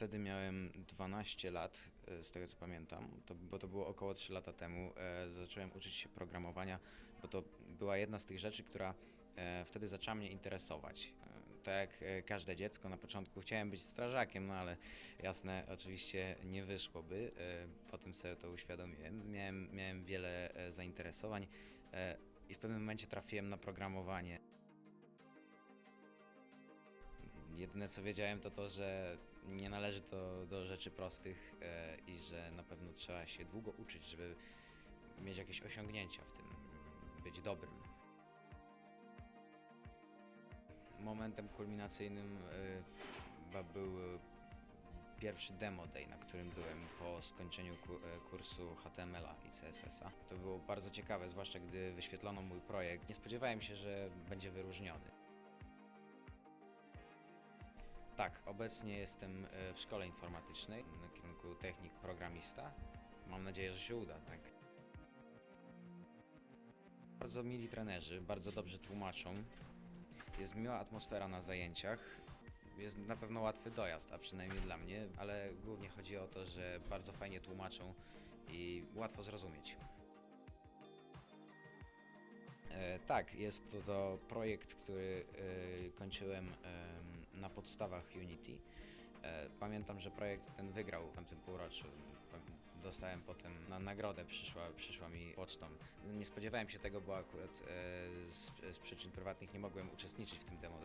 Wtedy miałem 12 lat, e, z tego co pamiętam, to, bo to było około 3 lata temu. E, zacząłem uczyć się programowania, bo to była jedna z tych rzeczy, która e, wtedy zaczęła mnie interesować. Tak jak każde dziecko, na początku chciałem być strażakiem, no ale jasne, oczywiście nie wyszłoby. Potem sobie to uświadomiłem. Miałem, miałem wiele zainteresowań i w pewnym momencie trafiłem na programowanie. Jedyne co wiedziałem to to, że nie należy to do rzeczy prostych e, i że na pewno trzeba się długo uczyć, żeby mieć jakieś osiągnięcia w tym, być dobrym. Momentem kulminacyjnym e, chyba był pierwszy demo day, na którym byłem po skończeniu e, kursu HTML-a i CSS-a. To było bardzo ciekawe, zwłaszcza gdy wyświetlono mój projekt. Nie spodziewałem się, że będzie wyróżniony. Tak, obecnie jestem e, w szkole informatycznej na kierunku technik programista. Mam nadzieję, że się uda, tak. Bardzo mili trenerzy, bardzo dobrze tłumaczą. Jest miła atmosfera na zajęciach. Jest na pewno łatwy dojazd, a przynajmniej dla mnie, ale głównie chodzi o to, że bardzo fajnie tłumaczą i łatwo zrozumieć. E, tak, jest to, to projekt, który e, kończyłem em, na podstawach Unity. E, pamiętam, że projekt ten wygrał w tamtym półroczu. Dostałem potem na nagrodę, przyszła, przyszła mi pocztą. Nie spodziewałem się tego, bo akurat e, z, z przyczyn prywatnych nie mogłem uczestniczyć w tym demo.